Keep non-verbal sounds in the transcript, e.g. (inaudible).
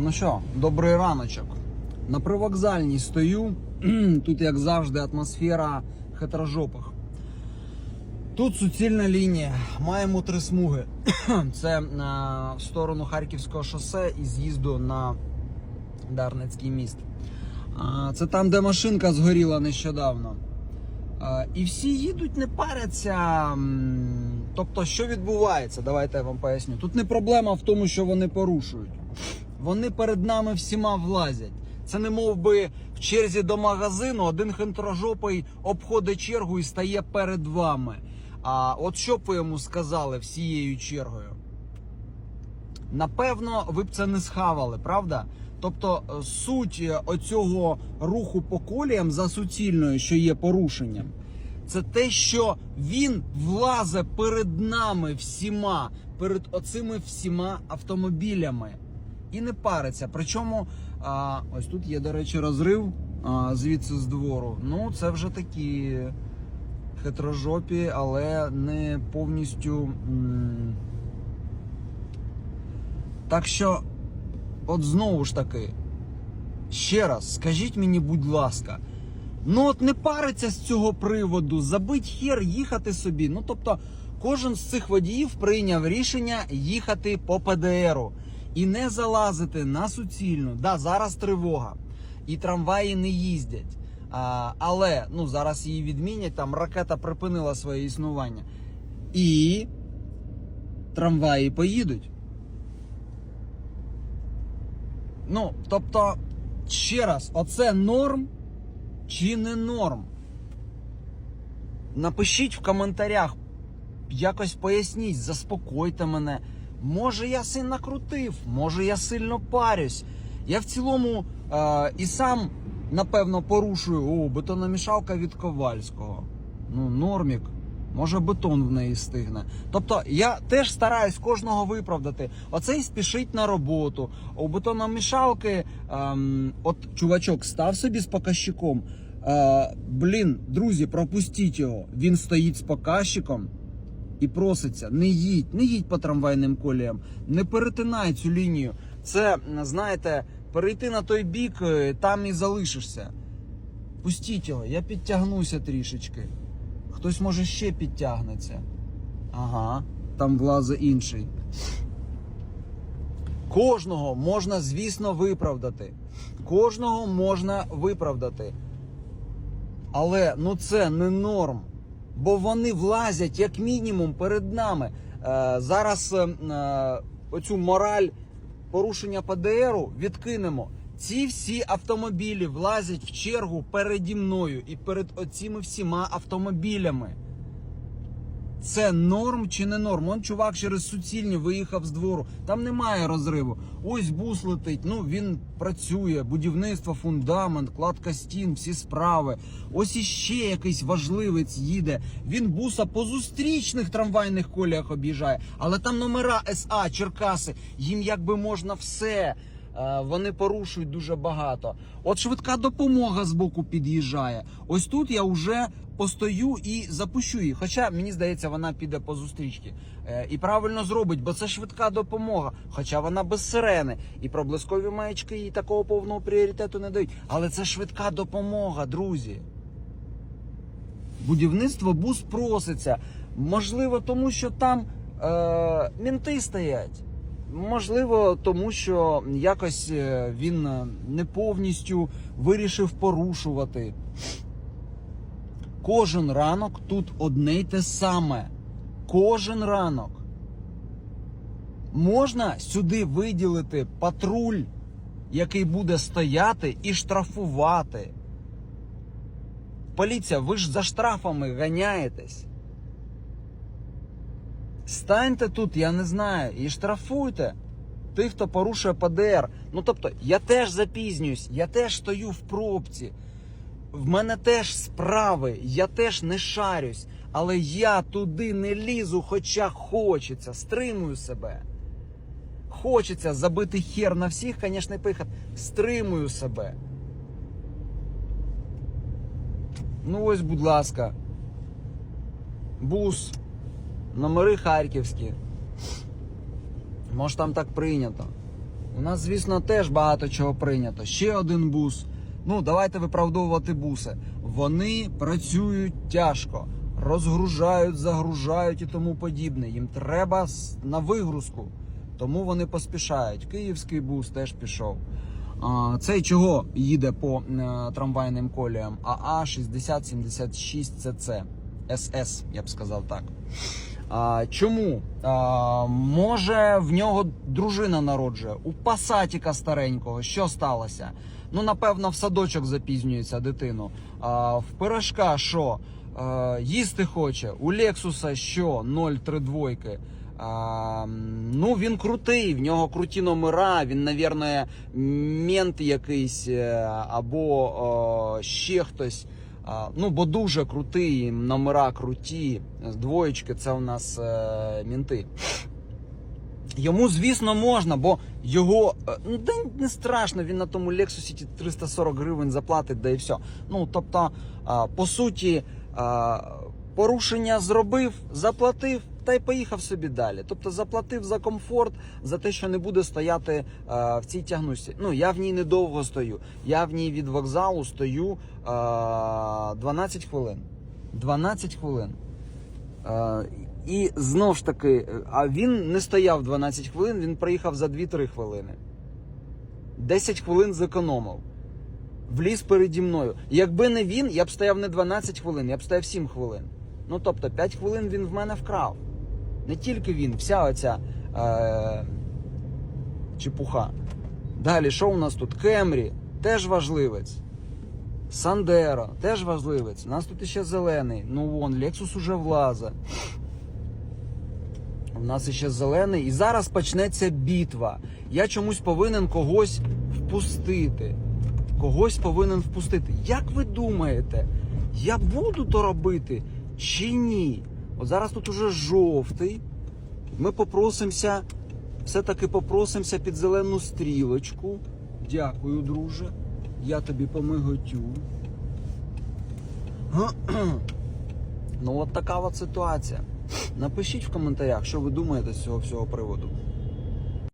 Ну що, добрий раночок. На привокзальній стою. (clears throat) Тут, як завжди, атмосфера хитрожопих. Тут суцільна лінія. Маємо три смуги. (clears throat) Це на, в сторону Харківського шосе і з'їзду на Дарницький міст. А, Це там, де машинка згоріла нещодавно. А, І всі їдуть, не паряться. Тобто, що відбувається? Давайте я вам поясню. Тут не проблема в тому, що вони порушують. Вони перед нами всіма влазять. Це не мов би в черзі до магазину один хитрожопий обходить чергу і стає перед вами. А от що б ви йому сказали всією чергою? Напевно, ви б це не схавали, правда? Тобто е, суть е, оцього руху по коліям за суцільною, що є порушенням, це те, що він влазе перед нами всіма, перед оцими всіма автомобілями і не париться. Причому а, ось тут є, до речі, розрив а, звідси з двору. Ну, це вже такі хитрожопі, але не повністю. Так що, от знову ж таки, ще раз, скажіть мені, будь ласка, ну от не париться з цього приводу, забить хер їхати собі. Ну тобто, кожен з цих водіїв прийняв рішення їхати по ПДРу і не залазити на суцільну. Да, зараз тривога, і трамваї не їздять. А, але ну зараз її відмінять. Там ракета припинила своє існування. І трамваї поїдуть. Ну, тобто, ще раз, оце норм чи не норм? Напишіть в коментарях, якось поясніть, заспокойте мене. Може, я сильно накрутив, може я сильно парюсь. Я в цілому е, і сам, напевно, порушую о, бетономішалка від Ковальського. Ну, нормік. Може, бетон в неї стигне. Тобто я теж стараюсь кожного виправдати. Оцей спішить на роботу. У бетономішалки, ем, от чувачок став собі з показчиком. Е, блін, друзі, пропустіть його. Він стоїть з показчиком і проситься: не їдь, не їдь по трамвайним коліям, не перетинай цю лінію. Це, знаєте, перейти на той бік, е, там і залишишся. Пустіть його, я підтягнуся трішечки. Хтось може ще підтягнеться. Ага, там влазе інший. Кожного можна, звісно, виправдати. Кожного можна виправдати. Але ну це не норм. Бо вони влазять як мінімум перед нами. Е, зараз е, е, оцю мораль порушення ПДРу відкинемо. Ці всі автомобілі влазять в чергу переді мною і перед оціми всіма автомобілями. Це норм чи не норм? Он чувак через суцільні виїхав з двору. Там немає розриву. Ось бус летить. Ну він працює. Будівництво, фундамент, кладка стін, всі справи. Ось іще якийсь важливець їде. Він буса по зустрічних трамвайних коліях об'їжджає. Але там номера СА, Черкаси. Їм якби можна все. Е, Вони порушують дуже багато. От швидка допомога з боку під'їжджає. Ось тут я вже постою і запущу її. Хоча мені здається, вона піде по зустрічці. Е, І правильно зробить, бо це швидка допомога. Хоча вона без сирени. І проблискові маячки їй такого повного пріоритету не дають. Але це швидка допомога, друзі. Будівництво бус проситься. Можливо, тому що там е, мінти стоять. Можливо, тому що якось е, він е, не повністю вирішив порушувати. Кожен ранок тут одне й те саме. Кожен ранок. Можна сюди виділити патруль, який буде стояти і штрафувати. Поліція, ви ж за штрафами ганяєтесь. Станьте тут, я не знаю, і штрафуйте тих, хто порушує ПДР. Ну тобто, я теж запізнююсь, я теж стою в пробці. В мене теж справи, я теж не шарюсь, але я туди не лізу, хоча хочеться, стримую себе. Хочеться забити хер на всіх, звісно, пихат. Стримую себе. Ну ось, будь ласка. Бус. Номери харківські. Може там так прийнято. У нас, звісно, теж багато чого прийнято. Ще один бус. Ну, давайте виправдовувати буси. Вони працюють тяжко, розгружають, загружають і тому подібне. Їм треба на вигрузку, тому вони поспішають. Київський бус теж пішов. А, Цей чого їде по е, трамвайним коліям? АА 6076 ЦЦ. СС, я б сказав так. А, чому? А, може, в нього дружина народжує. У пасатіка старенького. Що сталося? Ну, напевно, в садочок запізнюється дитину. А, в пирожка що? А, їсти хоче. У Лексуса що? 0,3 двойки. А, ну, він крутий, в нього круті номера, він, навірно, мент якийсь е, або о, ще хтось. Ну, бо дуже крутий, номера круті. Двоєчки це у нас е, мінти. Йому, звісно, можна, бо його е, ну, да не страшно, він на тому Лексусі 340 гривень заплатить, да і все. Ну, тобто, по суті, порушення зробив, заплатив та й поїхав собі далі. Тобто заплатив за комфорт, за те, що не буде стояти а, в цій тягнусі. Ну, я в ній недовго стою. Я в ній від вокзалу стою а, 12 хвилин. 12 хвилин. Е, І знов ж таки, е, а він не стояв 12 хвилин, він приїхав за 2-3 хвилини. 10 хвилин зекономив. Вліз переді мною. Якби не він, я б стояв не 12 хвилин, я б стояв 7 хвилин. Ну тобто 5 хвилин він в мене вкрав. Не тільки він, вся оця е, чепуха. Далі, що у нас тут? Кемрі, теж важливець. Сандеро, теж важливець. У нас тут ще зелений. Ну вон, Лексус уже влазе. У нас ще зелений. І зараз почнеться бітва. Я чомусь повинен когось впустити. Когось повинен впустити. Як ви думаєте, я буду то робити чи ні? От зараз тут уже жовтий. Ми попросимося, все-таки попросимося під зелену стрілочку. Дякую, друже. Я тобі помиготю. Ну, от така от ситуація. Напишіть в коментарях, що ви думаєте з цього всього приводу.